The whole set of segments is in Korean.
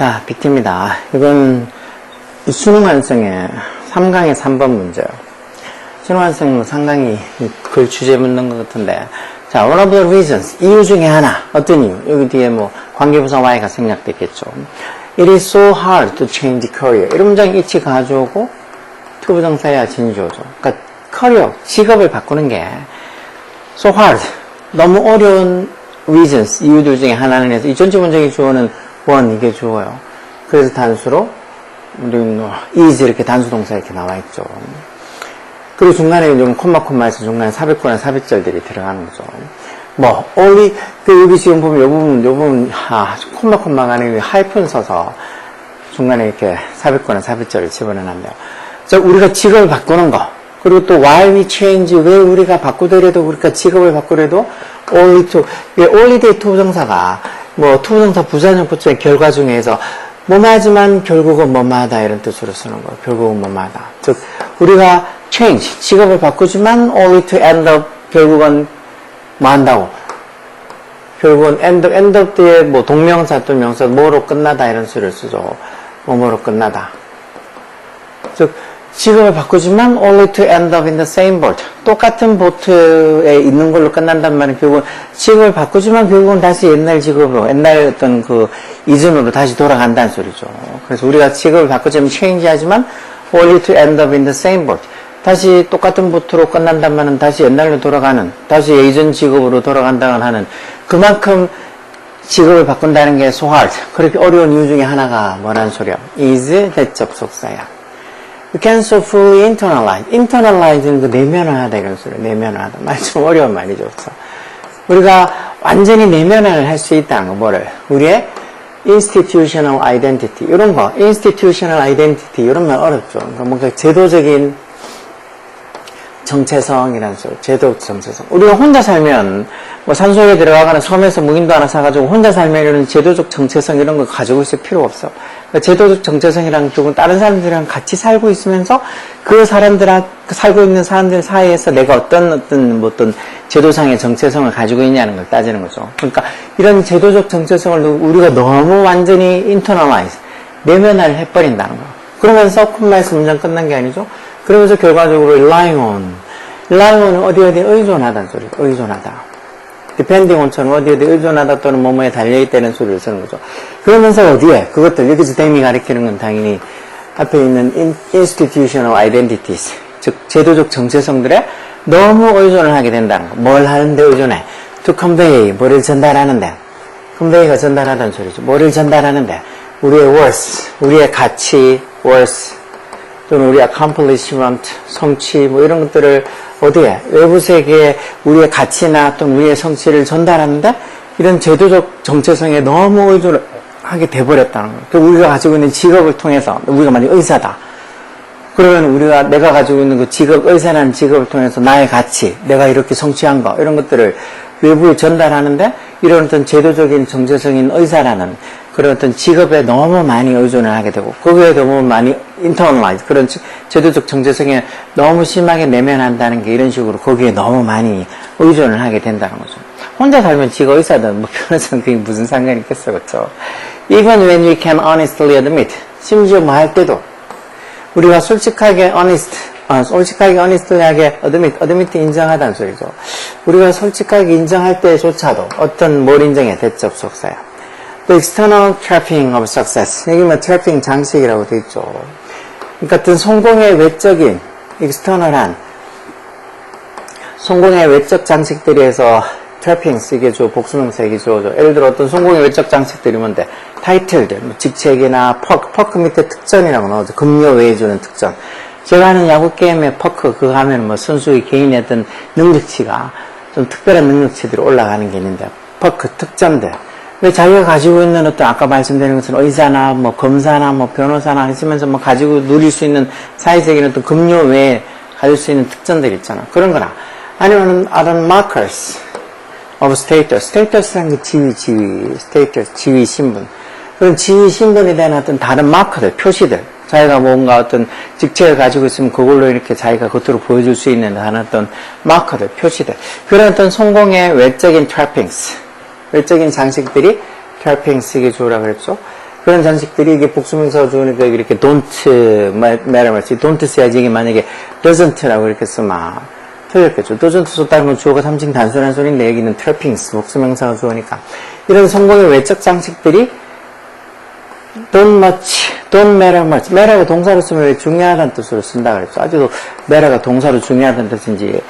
자, 빅티입니다. 이건 수능 완성의 3강의 3번 문제예요. 수능 완성 상당히 글 주제 묻는 것 같은데. 자, one of the reasons. 이유 중에 하나. 어떤 이유? 여기 뒤에 뭐 관계부사 Y가 생략됐겠죠. It is so hard to change career. 이런 문장이 이치 가져오고 투부정사야 진주어죠. 그러니까 커리어, 직업을 바꾸는 게 so hard. 너무 어려운 reasons, 이유들 중에 하나는 해서 이 전체 문장의 주어는 one 이게 주어요. 그래서 단수로 우리 뭐 is 이렇게 단수 동사 이렇게 나와 있죠. 그리고 중간에 좀 콤마 콤마에서 중간에 삽입구나 삽입절들이 들어가는 거죠. 뭐 only 그 여기 지금 보면 요 부분 요 부분 아 콤마 콤마가 아니고 하이픈 써서 중간에 이렇게 삽입구나 삽입절을 집어넣었네요. 자 우리가 직업을 바꾸는 거 그리고 또 why we change 왜 우리가 바꾸더라도 우리가 직업을 바꾸더라도 only to 왜 only day 투부정사가 뭐 투부정사 부처의 결과 중에서 뭐하지만 결국은 뭐마다 이런 뜻으로 쓰는 거예요. 결국은 뭐마다. 즉 우리가 change 직업을 바꾸지만 only to end up 결국은 뭐 한다고 결국은 end up, end up 뒤에 뭐 동명사 또 명사 뭐로 끝나다 이런 수를 쓰죠. 뭐뭐로 끝나다. 즉 직업을 바꾸지만 only to end up in the same boat. 똑같은 보트에 있는 걸로 끝난단 말은 결국은 직업을 바꾸지만 결국은 다시 옛날 직업으로 옛날 어떤 그 이전으로 다시 돌아간다는 소리죠. 그래서 우리가 직업을 바꾸지만 change 하지만 only to end up in the same boat. 다시 똑같은 보트로 끝난단 말은 다시 옛날로 돌아가는 다시 예전 직업으로 돌아간다는 하는 그만큼 직업을 바꾼다는 게 so hard. 그렇게 어려운 이유 중에 하나가 뭐라는 소리야? is 대접속사야. You can so fully internalize. internalize는 그 내면화하다 이런 소리. 내면화하다. 말 좀 어려운 말이죠. 그래서 우리가 완전히 내면화를 할 수 있다는 거 뭐를? 우리의 institutional identity 이런 거. institutional identity 이런 말 어렵죠. 그러니까 뭔가 제도적인 정체성이라는 소리. 제도 정체성. 우리가 혼자 살면 뭐 산속에 들어가거나 섬에서 무인도 하나 사가지고 혼자 살면 이런 제도적 정체성 이런 거 가지고 있을 필요 없어. 그러니까 제도적 정체성이랑 조금 다른 사람들이랑 같이 살고 있으면서 그 사람들랑 살고 있는 사람들 사이에서 내가 어떤 어떤 뭐 어떤 제도상의 정체성을 가지고 있냐는 걸 따지는 거죠. 그러니까 이런 제도적 정체성을 우리가 너무 완전히 internalize 내면화를 해버린다는 거. 그러면서 콤마에서 문장 끝난 게 아니죠. 그러면서 결과적으로 relying on on은 어디 어디 의존하다는 소리. 의존하다. depending on처럼 어디 어디 의존하다 또는 뭐뭐에 달려있다는 소리를 쓰는 거죠. 그러면서 어디에? 그것들, 여기서 댐이 가리키는 건 당연히 앞에 있는 in- institutional identities, 즉, 제도적 정체성들에 너무 의존을 하게 된다는 거. 뭘 하는데 의존해? to convey, 뭐를 전달하는데. convey가 전달하다는 소리죠. 뭐를 전달하는데? 우리의 worth, 우리의 가치, worth, 또는 우리 accomplishment, 성취, 뭐 이런 것들을 어디에? 외부 세계에 우리의 가치나 또는 우리의 성취를 전달하는데 이런 제도적 정체성에 너무 의존을 하게 돼버렸다는 거예요. 그 우리가 가지고 있는 직업을 통해서, 우리가 만약 의사다. 그러면 우리가 내가 가지고 있는 그 직업, 의사라는 직업을 통해서 나의 가치, 내가 이렇게 성취한 거, 이런 것들을 외부에 전달하는데 이런 어떤 제도적인 정체성인 의사라는 그런 어떤 직업에 너무 많이 의존을 하게 되고 거기에 너무 많이 internalize 그런 지- 제도적 정체성에 너무 심하게 내면한다는 게 이런 식으로 거기에 너무 많이 의존을 하게 된다는 거죠. 혼자 살면 지가 의사든 뭐 변호사는 그게 무슨 상관이 있겠어 그렇죠? Even when we can honestly admit 심지어 뭐 할 때도 우리가 솔직하게 honest, 아, 솔직하게 honest하게 admit, admit 인정하다는 소리죠. 우리가 솔직하게 인정할 때조차도 어떤 뭘 인정해? 대접 속사야. The external trapping of success. 여기 뭐 trapping 장식이라고 돼 있죠. 그러니까 어떤 성공의 외적인 external한 성공의 외적 장식들에서 이게 주 복수명사 주어져. 예를 들어 어떤 성공의 외적 장식들이 뭔데? 타이틀들, 뭐 직책이나 퍼크, 퍼크 밑에 특전이라고 나오죠. 금요 외에 주는 특전. 제가 하는 야구 게임의 퍼크 그거 하면 뭐 선수의 개인의 어떤 능력치가 좀 특별한 능력치들이 올라가는 게 있는데 퍼크 특전들. 왜 자기가 가지고 있는 어떤 아까 말씀드린 것은 의사나 뭐 검사나 뭐 변호사나 했으면서 뭐 가지고 누릴 수 있는 사회적인 어떤 금요 외에 가질 수 있는 특전들 있잖아. 그런 거나 아니면 other markers of status. status라는 게 지위, 지위, status, 지위, 신분. 그런 지위, 신분에 대한 어떤 다른 마커들, 표시들. 자기가 뭔가 어떤 직책을 가지고 있으면 그걸로 이렇게 자기가 겉으로 보여줄 수 있는 하나 어떤 마커들, 표시들. 그런 어떤 성공의 외적인 트래핑스, 외적인 장식들이 트래핑스에게 주라 그랬죠. 그런 장식들이 이게 복수명사가 주니까 이렇게 don't matter much, don't 써야지 이게 만약에 doesn't라고 이렇게 쓰면 틀렸겠죠. doesn't 썼다는 건 주어가 삼칭 단순한 소리인데 여기는 트래핑스, 복수명사가 주어니까. 이런 성공의 외적 장식들이 don't much, don't matter much. matter가 동사로 쓰면 왜 중요하다는 뜻으로 쓴다 그랬죠. 아직도 matter가 동사로 중요하다는 뜻인지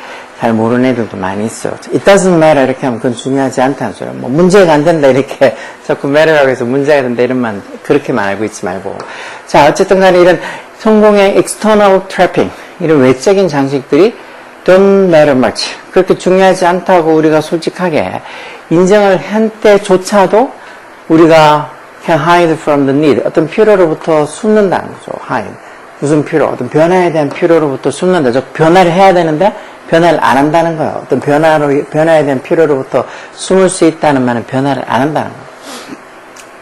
잘 모르는 애들도 많이 있어요. It doesn't matter 이렇게 하면 그건 중요하지 않다는 소리야. 뭐 문제가 안 된다 이렇게 자꾸 matter라고 해서 문제가 된다 이런 만 그렇게만 알고 있지 말고. 자 어쨌든 간에 이런 성공의 external trapping 이런 외적인 장식들이 don't matter much 그렇게 중요하지 않다고 우리가 솔직하게 인정을 한 때조차도 우리가 can hide from the need. 어떤 필요로부터 숨는다는 거죠. hide. 무슨 필요? 어떤 변화에 대한 필요로부터 숨는다. 즉, 변화를 해야 되는데, 변화를 안 한다는 거예요. 어떤 변화로, 변화에 대한 필요로부터 숨을 수 있다는 말은 변화를 안 한다는 거예요.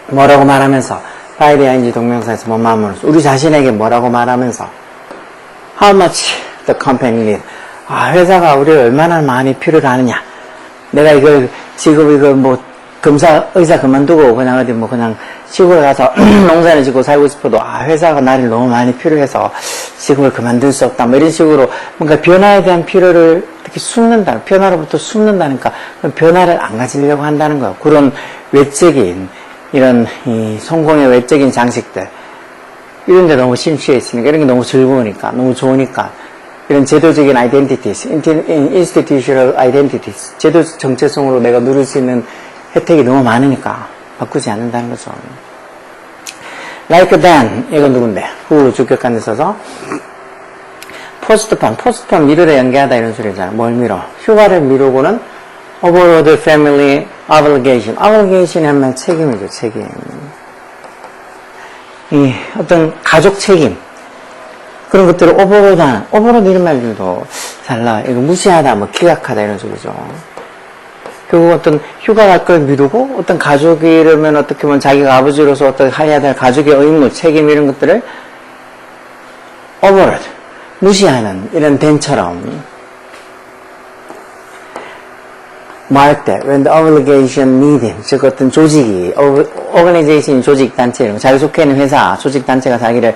뭐라고 말하면서, by the ing 동명사에서 뭐 마음으로써, 우리 자신에게 뭐라고 말하면서, how much the company need. 아, 회사가 우리를 얼마나 많이 필요로 하느냐. 내가 이걸, 지금 이걸 뭐, 검사, 의사 그만두고 그냥 어디 뭐 그냥 시골에 가서 농사를 짓고 살고 싶어도 아, 회사가 나를 너무 많이 필요해서 지금을 그만둘 수 없다. 뭐 이런 식으로 뭔가 변화에 대한 필요를 이렇게 숨는다. 변화로부터 숨는다니까 변화를 안 가지려고 한다는 거예요. 그런 외적인 이런 이 성공의 외적인 장식들 이런 데 너무 심취해 있으니까 이런 게 너무 즐거우니까 너무 좋으니까 이런 제도적인 identities, institutional identities, 제도 정체성으로 내가 누릴 수 있는 혜택이 너무 많으니까 바꾸지 않는다는 거죠. Like then, 이건 누군데? 후 주격관에 써서 postpone, postpone 미루다 연기하다 이런 소리잖아. 뭘 미뤄? 휴가를 미루고는 overload family obligation. obligation 하면 책임이죠, 책임. 이 어떤 가족 책임. 그런 것들을 오버로드하는, 오버로드 이런 말들도 잘 나와. 이거 무시하다, 뭐 기각하다 이런 소리죠. 결국 어떤 휴가 갈 걸 미루고 어떤 가족이 이러면 어떻게 보면 자기가 아버지로서 어떻게 해야 될 가족의 의무, 책임 이런 것들을 overload, 무시하는 이런 댄처럼 뭐할 때, when the obligation needed, 즉 어떤 조직이, organization 조직 단체, 자기 속해 있는 회사, 조직 단체가 자기를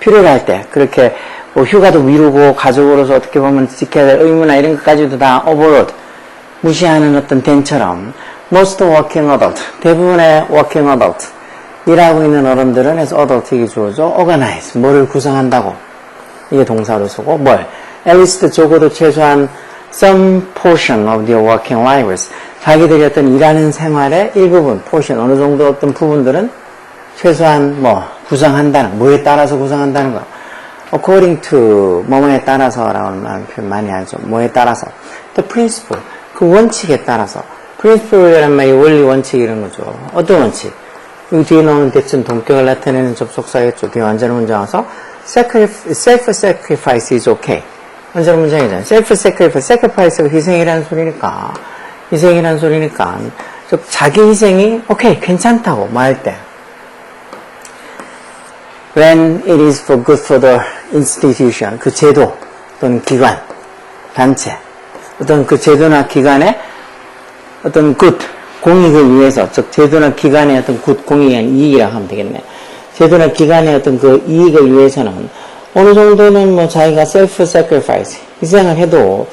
필요로 할 때, 그렇게 뭐 휴가도 미루고 가족으로서 어떻게 보면 지켜야 될 의무나 이런 것까지도 다 overload, 무시하는 어떤 댄처럼 most working adult, 대부분의 working adult 일하고 있는 어른들은 해서 adult이기 주어져 organize, 뭐를 구성한다고. 이게 동사로 쓰고 뭘. At least 적어도 최소한 some portion of their working lives 자기들이 어떤 일하는 생활의 일부분, portion 어느 정도 어떤 부분들은 최소한 뭐 구성한다는 뭐에 따라서 구성한다는 거. According to 뭐뭐에 따라서라는 표현 많이 하죠. 뭐에 따라서. The principle 그 원칙에 따라서 프린스플이라는 말이 원리 원칙 이런 거죠. 어떤 원칙? 여기 뒤에 나오는 대충 동격을 나타내는 접속사겠죠. 뒤에 완전 문장 와서 self-sacrifice is okay. 완전 문장이잖아요. self-sacrifice, sacrifice가 희생이라는 소리니까 희생이라는 소리니까 즉 자기 희생이 오케이 괜찮다고 말할 때 when it is for good for the institution 그 제도 또는 기관 단체 어떤 그 제도나 기관의 어떤 굿, 공익을 위해서, 즉, 제도나 기관의 어떤 굿, 아닌 이익이라고 하면 되겠네. 제도나 기관의 어떤 그 이익을 위해서는 어느 정도는 뭐 자기가 셀프 세크리파이스, 희생을 해도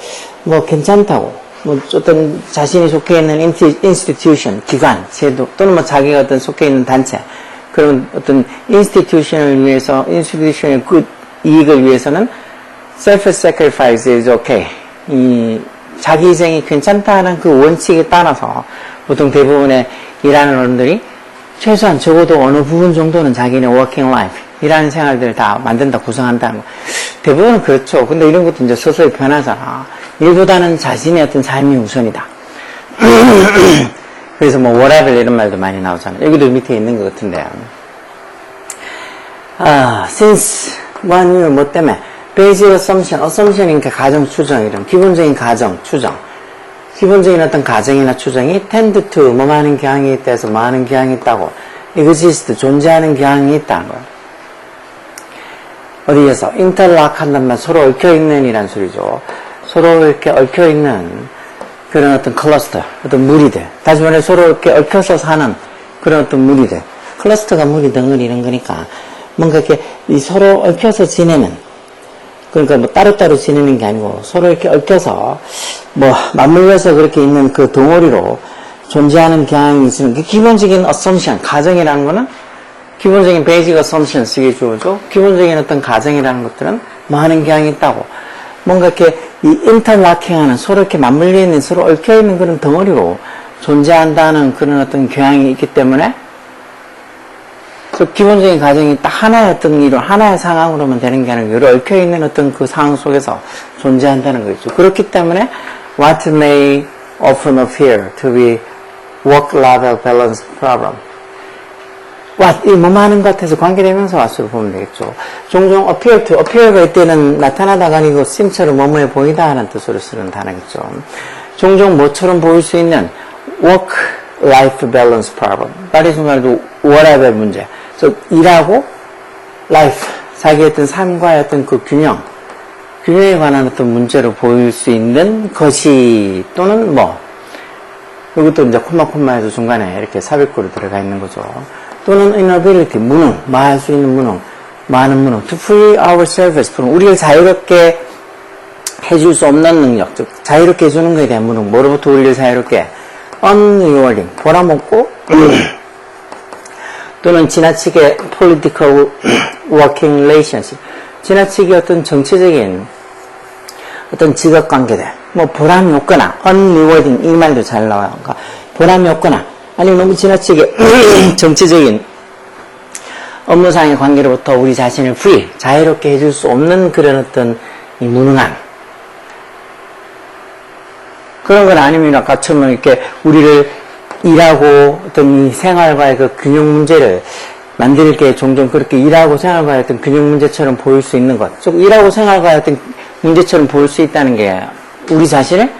뭐 괜찮다고. 뭐 어떤 자신이 속해 있는 인스티튜션, 기관, 제도, 또는 뭐 자기가 어떤 속해 있는 단체, 그런 어떤 인스티튜션을 위해서, 인스티튜션의 굿, 이익을 위해서는 셀프 세크리파이스 is okay. 이 자기 희생이 괜찮다는 그 원칙에 따라서 보통 대부분의 일하는 어른들이 최소한 적어도 어느 부분 정도는 자기네 워킹 라이프 일하는 생활들을 다 만든다 구성한다는 거 대부분은 그렇죠. 근데 이런 것도 이제 서서히 변하잖아 일보다는 자신의 어떤 삶이 우선이다. 그래서 뭐 워라벨 이런 말도 많이 나오잖아요. 여기도 밑에 있는 것 같은데 아 since one year 뭐 때문에 basic assumption, assumption이니까 가정 추정 이런 기본적인 가정 추정 기본적인 어떤 가정이나 추정이 tend to 뭐 많은 경향이 있다 해서 많은 경향이 있다고 exist 존재하는 경향이 있다는 거예요. 어디에서 인터락 한단 말 서로 얽혀 있는 이란 소리죠. 서로 이렇게 얽혀 있는 그런 어떤 클러스터, 어떤 무리들. 다시 말해 서로 이렇게 얽혀서 사는 그런 어떤 무리들. 클러스터가 무리 덩어리 이런 거니까 뭔가 이렇게 이 서로 얽혀서 지내는 그러니까 뭐 따로따로 지내는 게 아니고 서로 이렇게 얽혀서 뭐 맞물려서 그렇게 있는 그 덩어리로 존재하는 경향이 있으면 그 기본적인 assumption, 가정이라는 거는 기본적인 베이직 assumption 쓰기 주어죠. 기본적인 어떤 가정이라는 것들은 많은 경향이 있다고. 뭔가 이렇게 이 인터락킹하는 서로 이렇게 맞물려 있는 서로 얽혀 있는 그런 덩어리로 존재한다는 그런 어떤 경향이 있기 때문에 그래서 기본적인 가정이 딱 하나의 어떤 이런 하나의 상황으로만 되는 게 아니고 여러 얽혀 있는 어떤 그 상황 속에서 존재한다는 거죠. 그렇기 때문에 what may often appear to be work-life balance problem. what 이 뭐뭐 하는 것 같아서 관계대명사 와수로 보면 되겠죠. 종종 appear to appear가 이때는 나타나다가 아니고 씀처럼 뭐뭐해 보이다 하는 뜻으로 쓰는 단어겠죠. 종종 뭐처럼 보일 수 있는 work-life balance problem. 다리 순간에도 워라벨 문제. 즉 일하고 life 자기의 어떤 삶과의 어떤 그 균형 균형에 관한 어떤 문제로 보일 수 있는 것이 또는 뭐 이것도 이제 콤마 콤마에서 중간에 이렇게 삽입구로 들어가 있는 거죠. 또는 inability 무능 말할 수 있는 무능 많은 무능 to free ourselves from 우리를 자유롭게 해줄 수 없는 능력 즉 자유롭게 해주는 것에 대한 무능 뭐로부터 우리를 자유롭게 unrewarding 보람없고 또는 지나치게 political working relationship 지나치게 어떤 정치적인 어떤 직업 관계들 뭐 보람이 없거나 unrewarding 이 말도 잘 나와요. 그러니까 보람이 없거나 아니면 너무 지나치게 정치적인 업무상의 관계로부터 우리 자신을 free 자유롭게 해줄 수 없는 그런 어떤 이 무능함. 그런 건 아니면 아까처럼 이렇게 우리를 일하고 어떤 이 생활과의 그 균형 문제를 만들 게 종종 그렇게 일하고 생활과의 어떤 균형 문제처럼 보일 수 있는 것. 즉, 일하고 생활과의 어떤 문제처럼 보일 수 있다는 게 우리 자신을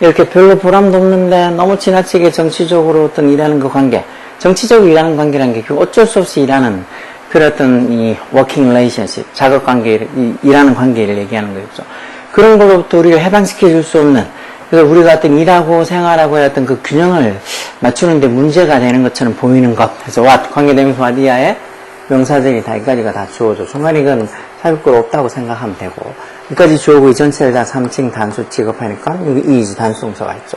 이렇게 별로 보람도 없는데 너무 지나치게 정치적으로 어떤 일하는 그 관계. 정치적으로 일하는 관계라는 게 어쩔 수 없이 일하는 어떤 이 working relationship, 작업 관계, 일하는 관계를 얘기하는 거겠죠. 그런 것로부터 우리를 해방시켜 줄 수 없는 그래서 우리가 어떤 일하고 생활하고의 어떤 그 균형을 맞추는데 문제가 되는 것처럼 보이는 것. 그래서 what, 관계대명사 이하에 명사절이 다 여기까지가 다 주어져. 중간에 이건 삽입글 없다고 생각하면 되고. 여기까지 주어고 이 전체를 다 3층 단수 취급하니까 여기 is 단수동사가 있죠.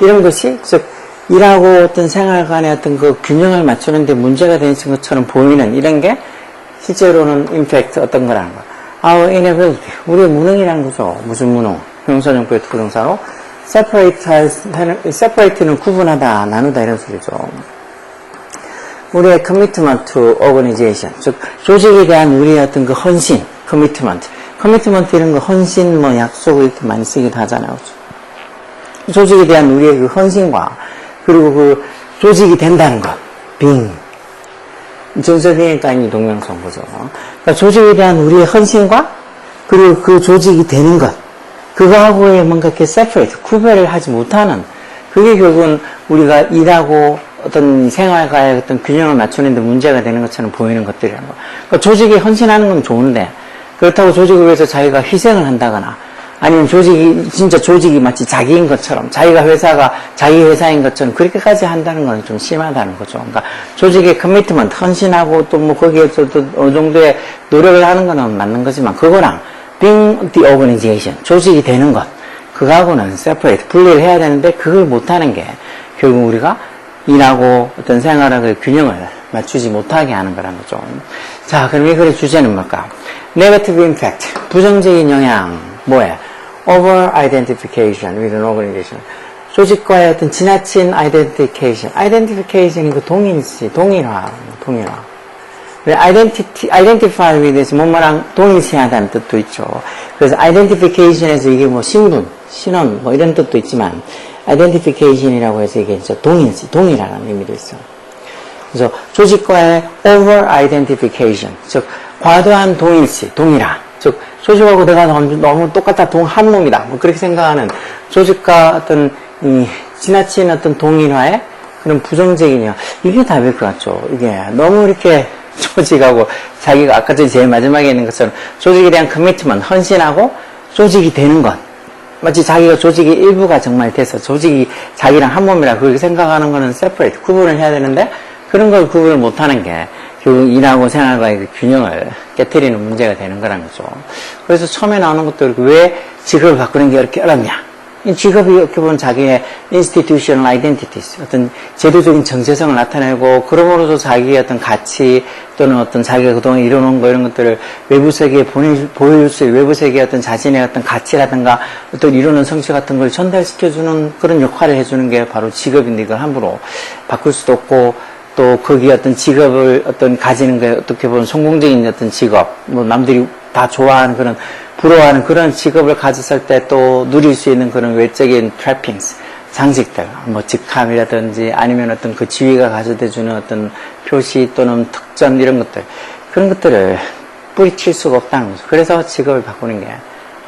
이런 것이, 즉, 일하고 어떤 생활 간의 어떤 그 균형을 맞추는데 문제가 되는 것처럼 보이는 이런 게 실제로는 임팩트 어떤 거라는 거. our inability. 우리의 무능이라는 거죠. 무슨 무능? 형사정부의 투동사로 separate, separate는 구분하다, 나누다 이런 소리죠. 우리의 commitment to organization, 즉 조직에 대한 우리의 어떤 그 헌신, commitment, commitment 이런 거 헌신, 뭐 약속을 이렇게 많이 쓰기도 하잖아요. 조직에 대한 우리의 그 헌신과 그리고 그 조직이 된다는 것, being. 정서비니까 아니 동명성 거죠. 그러니까 조직에 대한 우리의 헌신과 그리고 그 조직이 되는 것, 그거하고의 뭔가 이렇게 separate, 구별을 하지 못하는, 그게 결국은 우리가 일하고 어떤 생활과의 어떤 균형을 맞추는 데 문제가 되는 것처럼 보이는 것들이라는 거. 그러니까 조직에 헌신하는 건 좋은데, 그렇다고 조직을 위해서 자기가 희생을 한다거나, 아니면 조직이, 진짜 조직이 마치 자기인 것처럼, 자기가 회사가 자기 회사인 것처럼 그렇게까지 한다는 건 좀 심하다는 거죠. 그러니까 조직의 커미트먼트, 헌신하고 또 뭐 거기에서 또 어느 정도의 노력을 하는 거는 맞는 거지만, 그거랑 being the organization, 조직이 되는 것, 그거하고는 separate, 분리를 해야 되는데 그걸 못하는 게 결국 우리가 일하고 어떤 생활하고의 균형을 맞추지 못하게 하는 거라는 거죠. 자, 그럼 이 글의 주제는 뭘까? negative impact, 부정적인 영향, 뭐예요? over identification with an organization. 조직과의 어떤 지나친 identification. identification이 그 동일시, 동일화, 동일화. Identity, identify with에서 뭐뭐랑 동일시하다는 뜻도 있죠. 그래서 identification에서 이게 뭐 신분, 신원, 뭐 이런 뜻도 있지만, identification이라고 해서 이게 이제 동일시, 동일하다는 의미도 있어. 그래서 조직과의 over identification, 즉, 과도한 동일시, 동일화. 즉, 조직하고 내가 너무, 너무 똑같다, 동한 놈이다. 뭐 그렇게 생각하는 조직과 어떤 이 지나친 어떤 동일화의 그런 부정적인 영 이게 답일 것 같죠. 이게 너무 이렇게 조직하고 자기가 아까 전에 제일 마지막에 있는 것처럼 조직에 대한 커미트먼트, 헌신하고 조직이 되는 것. 마치 자기가 조직의 일부가 정말 돼서 조직이 자기랑 한 몸이라 그렇게 생각하는 거는 세퍼레이트, 구분을 해야 되는데 그런 걸 구분을 못하는 게 결국 일하고 생활과의 그 균형을 깨뜨리는 문제가 되는 거라는 거죠. 그래서 처음에 나오는 것도 왜 직업을 바꾸는 게 이렇게 어렵냐? 이 직업이 어떻게 보면 자기의 institutional identities, 어떤 제도적인 정체성을 나타내고, 그럼으로써 자기의 어떤 가치 또는 어떤 자기가 그동안 이뤄놓은 거 이런 것들을 외부 세계에 보내, 보여줄 수 있는 외부 세계의 어떤 자신의 어떤 가치라든가 어떤 이루는 성취 같은 걸 전달시켜주는 그런 역할을 해주는 게 바로 직업인데 이걸 함부로 바꿀 수도 없고, 또 거기 어떤 직업을 어떤 가지는 게 어떻게 보면 성공적인 어떤 직업, 뭐 남들이 다 좋아하는 그런 부러워하는 그런 직업을 가졌을 때 또 누릴 수 있는 그런 외적인 트래핑스, 장식들, 뭐 직함이라든지 아니면 어떤 그 지위가 가져다주는 어떤 표시 또는 특전 이런 것들, 그런 것들을 뿌리칠 수가 없다는 거죠. 그래서 직업을 바꾸는 게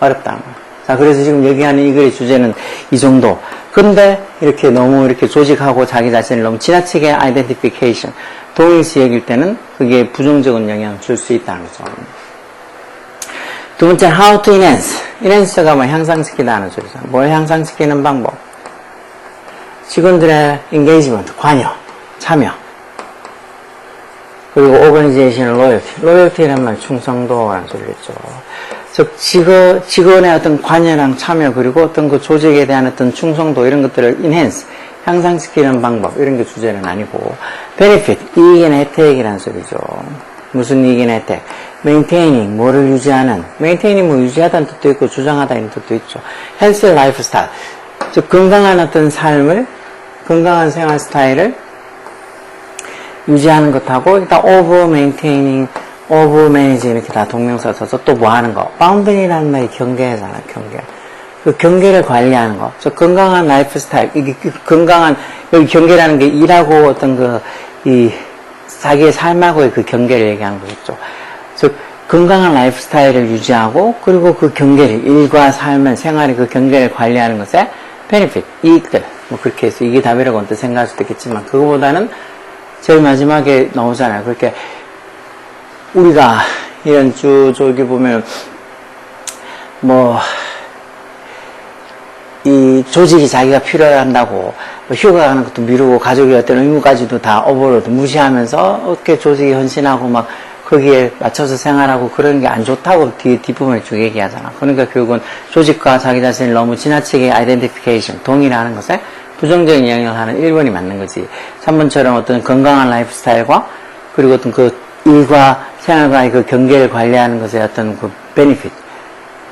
어렵다는 거예요. 자, 그래서 지금 얘기하는 이 글의 주제는 이 정도. 근데 이렇게 너무 이렇게 조직하고 자기 자신을 너무 지나치게 아이덴티피케이션, 동일시 여길 때는 그게 부정적인 영향을 줄 수 있다는 거죠. 두 번째, how to enhance. enhance가 뭐 향상시키다는 소리죠. 뭘 향상시키는 방법? 직원들의 engagement, 관여, 참여. 그리고 organizational loyalty. loyalty란 말 충성도라는 소리겠죠. 즉, 직원, 직원의 어떤 관여랑 참여, 그리고 어떤 그 조직에 대한 어떤 충성도, 이런 것들을 enhance, 향상시키는 방법, 이런 게 주제는 아니고, benefit, 이익이나 혜택이라는 소리죠. 무슨 이익이나 혜택? maintaining, 뭐를 유지하는. maintaining 뭐 유지하다는 뜻도 있고, 주장하다는 뜻도 있죠. healthy lifestyle. 즉, 건강한 어떤 삶을, 건강한 생활 스타일을 유지하는 것하고, 일단 over maintaining, over managing 이렇게 다 동명사 써서 또 뭐 하는 거. boundary라는 말이 경계잖아요, 경계. 그 경계를 관리하는 거. 저 건강한 라이프 스타일, 이게 그 건강한, 여기 경계라는 게 일하고 어떤 그, 이, 자기의 삶하고의 그 경계를 얘기하는 거겠죠. 즉, 건강한 라이프 스타일을 유지하고, 그리고 그 경계를, 일과 삶을, 생활의 그 경계를 관리하는 것에 베네핏, 이익들. 뭐 그렇게 해서 이게 답이라고 언뜻 생각할 수도 있겠지만, 그거보다는 제일 마지막에 나오잖아요. 그렇게, 우리가 이런 쭉 저기 보면, 뭐, 이 조직이 자기가 필요한다고 뭐 휴가 가는 것도 미루고 가족의 어떤 의무까지도 다 오버로드 무시하면서 어떻게 조직에 헌신하고 막 거기에 맞춰서 생활하고 그런 게 안 좋다고 뒤, 뒷부분을 쭉 얘기하잖아. 그러니까 결국은 조직과 자기 자신을 너무 지나치게 아이덴티피케이션, 동일하는 것에 부정적인 영향을 하는 1번이 맞는 거지. 3번처럼 어떤 건강한 라이프 스타일과 그리고 어떤 그 일과 생활과의 그 경계를 관리하는 것에 어떤 그 베니핏,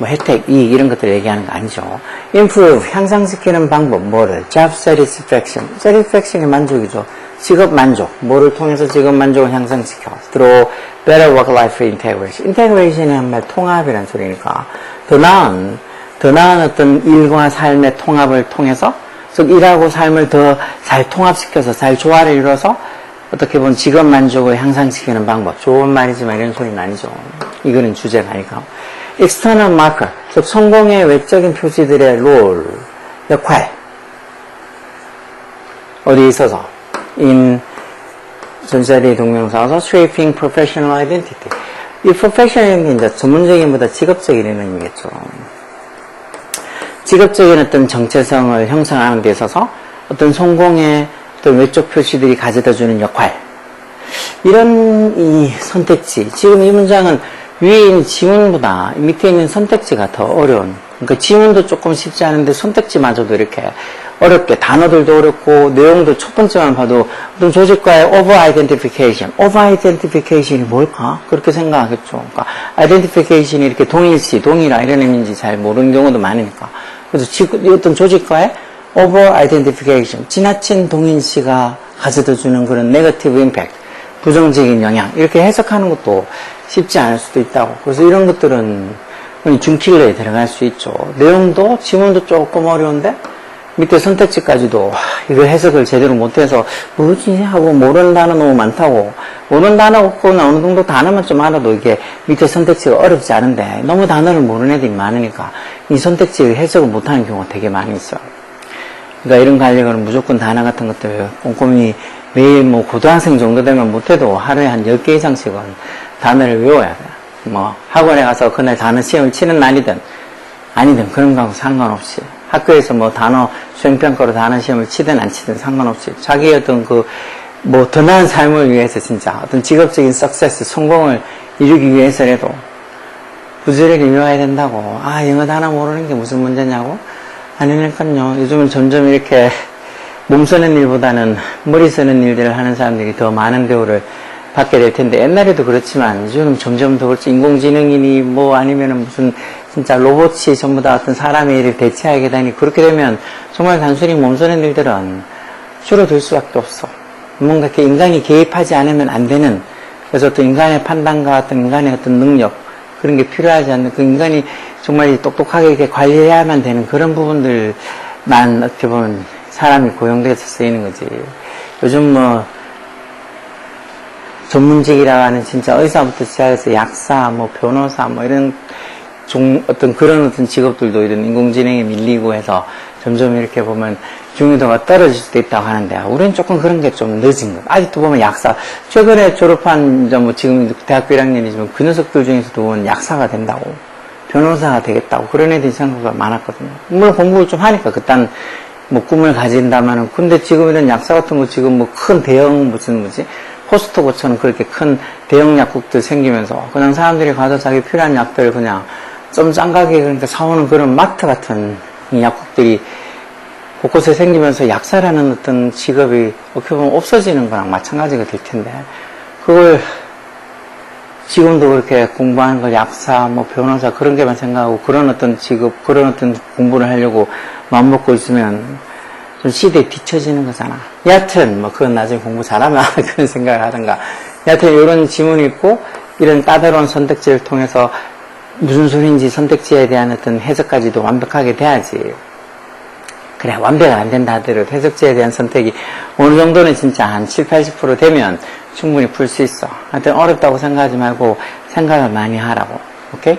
뭐 혜택, 이익 이런 것들을 얘기하는 거 아니죠. improve, 향상시키는 방법, 뭐를? job satisfaction, satisfaction이 만족이죠. 직업 만족, 뭐를 통해서 직업 만족을 향상시켜? through better work-life integration. integration이 한말 통합이란 소리니까 더 나은, 더 나은 어떤 일과 삶의 통합을 통해서 즉 일하고 삶을 더 잘 통합시켜서 잘 조화를 이뤄서 어떻게 보면 직업 만족을 향상시키는 방법. 좋은 말이지만 이런 소리는 아니죠. 이거는 주제가 아니까. External marker, 즉 성공의 외적인 표시들의 롤, 역할. 어디에 있어서? in 전자리 동명사에서 shaping professional identity. 이 professional은 이제 전문적인 보다 직업적인 의미겠죠. 직업적인 어떤 정체성을 형성하는 데 있어서 어떤 성공의 어떤 외적 표시들이 가져다 주는 역할. 이런 이 선택지. 지금 이 문장은 위에 있는 지문보다 밑에 있는 선택지가 더 어려운. 그러니까 지문도 조금 쉽지 않은데 선택지마저도 이렇게 어렵게 단어들도 어렵고 내용도 첫 번째만 봐도 어떤 조직과의 over identification, over identification이 뭘까? 그렇게 생각하겠죠. 그러니까 identification이 이렇게 동일시, 동일화 이런 의미인지 잘 모르는 경우도 많으니까. 그래서 지- 어떤 조직과의 over identification, 지나친 동일시가 가져다 주는 그런 negative impact, 부정적인 영향 이렇게 해석하는 것도 쉽지 않을 수도 있다고. 그래서 이런 것들은 중킬러에 들어갈 수 있죠. 내용도 지문도 조금 어려운데 밑에 선택지까지도 이거 해석을 제대로 못해서 뭐지 하고 모르는 단어 너무 많다고 모르는 단어 없거나 어느 정도 단어만 좀 알아도 이게 밑에 선택지가 어렵지 않은데 너무 단어를 모르는 애들이 많으니까 이 선택지를 해석을 못하는 경우가 되게 많이 있어요. 그러니까 이런 관리는 무조건 단어 같은 것들 꼼꼼히 매일 뭐 고등학생 정도 되면 못해도 하루에 한 10개 이상씩은 단어를 외워야 돼. 뭐 학원에 가서 그날 단어 시험을 치는 날이든 아니든 그런 거하고 상관없이 학교에서 뭐 단어 수행평가로 단어 시험을 치든 안 치든 상관없이 자기의 어떤 그 뭐 더 나은 삶을 위해서 진짜 어떤 직업적인 석세스 성공을 이루기 위해서라도 부지런히 외워야 된다고. 아 영어 단어 모르는 게 무슨 문제냐고? 아니니까요. 요즘은 점점 이렇게 몸 쓰는 일보다는 머리 쓰는 일들을 하는 사람들이 더 많은 대우를 받게 될 텐데 옛날에도 그렇지만 요즘 점점 더 그렇지. 인공지능이니 뭐 아니면은 무슨 진짜 로봇이 전부 다 어떤 사람의 일을 대체하게 되니 그렇게 되면 정말 단순히 몸 쓰는 일들은 줄어들 수밖에 없어. 뭔가 이렇게 인간이 개입하지 않으면 안 되는 그래서 어떤 인간의 판단과 어떤 인간의 어떤 능력 그런 게 필요하지 않는 그 인간이 정말 똑똑하게 이렇게 관리해야만 되는 그런 부분들만 어떻게 보면 사람이 고용돼서 쓰이는 거지. 요즘 뭐 전문직이라 하는 진짜 의사부터 시작해서 약사, 뭐 변호사, 뭐 이런 종, 어떤 그런 어떤 직업들도 이런 인공지능에 밀리고 해서 점점 이렇게 보면 중요도가 떨어질 수도 있다고 하는데 우리는 조금 그런 게 좀 늦은 것. 아직도 보면 약사 최근에 졸업한 뭐 지금 대학교 1학년이지만 그 녀석들 중에서도 약사가 된다고 변호사가 되겠다고 그런 애들이 생각보다 많았거든요. 물론 공부를 좀 하니까 그딴 뭐 꿈을 가진다마는 근데 지금 이런 약사 같은 거 지금 뭐 큰 대형 무슨 뭐지? 포스트고처럼 그렇게 큰 대형 약국들 생기면서 그냥 사람들이 가서 자기 필요한 약들을 그냥 좀 짱가게 그러니까 사오는 그런 마트 같은 이 약국들이 곳곳에 생기면서 약사라는 어떤 직업이 어떻게 보면 없어지는 거랑 마찬가지가 될 텐데 그걸 지금도 그렇게 공부하는 걸 약사, 뭐 변호사 그런 게만 생각하고 그런 어떤 직업, 그런 어떤 공부를 하려고 마음먹고 있으면 좀 시대에 뒤처지는 거잖아. 여하튼 뭐 그건 나중에 공부 잘하면 그런 생각을 하든가. 여하튼 이런 지문이 있고 이런 까다로운 선택지를 통해서 무슨 소리인지 선택지에 대한 어떤 해석까지도 완벽하게 돼야지. 그래, 완벽 안 된다 하더라도 해석지에 대한 선택이 어느 정도는 진짜 한 7, 80% 되면 충분히 풀 수 있어. 하여튼 어렵다고 생각하지 말고 생각을 많이 하라고. 오케이?